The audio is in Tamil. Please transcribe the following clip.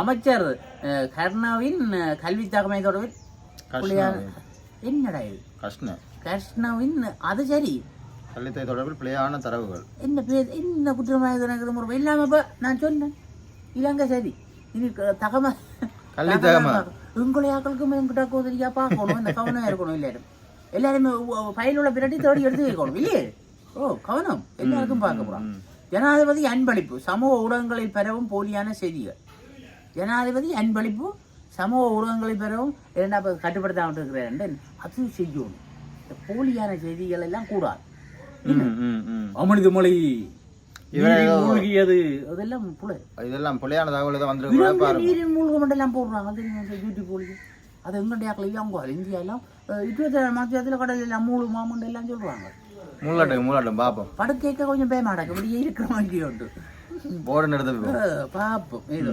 அமைச்சர் கருணாவின் கல்வி தகமை தொடர்பில் என்னடா இது? கஷ்ண கிருஷ்ணாவின் அது சரி. கல்வித்தை தொடர்பில் பிழையான தரவுகள். என்ன என்ன குற்றமாக முறை இல்லாமப்ப நான் சொன்னேன். இலங்கை சரி. இது தகம கல்வி தகம. உங்களை ஆக்களுக்கும் என்கிட்ட கோதரியா பார்க்கணும். இந்த கவனம் இருக்கணும் எல்லாரும் எல்லாருமே ஃபைல் உள்ள பின்னாடி தேடி எடுத்து வைக்கணும் இல்லையே? ஓ கவனம். எல்லாருக்கும் பார்க்க போறான் ஜனாதிபதி அன்பளிப்பு. சமூக ஊடகங்களில் பெறவும் போலியான செய்திகள். ஜனாதிபதி அன்பளிப்பு சமூக ஊடகங்களில் பெறவும் இரண்டா கட்டுப்படுத்தாமல் இருக்கிறேன் அது செய்யணும் இந்த போலியான செய்திகள் எல்லாம் கூடாது. ம், ம், ம். அமிர்த மொழி மூழ்கியது. அதெல்லாம் புலை. இதெல்லாம் பிழையான தகவல் தான் வந்திருக்கு நீரில் மூழ்க மட்டும் போடுறாங்க. இந்த யூடியூப் போலி. அது எங்கடைய அவங்க இந்தியாலாம் இருபத்தி ஏழு மாதத்தில் கடல் எல்லாம் மூணு மாமண்டு எல்லாம் சொல்றாங்க. மூலாட்டம் மூலாட்டம் பார்ப்போம் படுக்கைக்க கொஞ்சம் பயமாடக்கு இப்படியே இருக்கிற மாதிரி உண்டு. போர்டு நிறுத்த அஹ், பாப்போம். ஏதோ.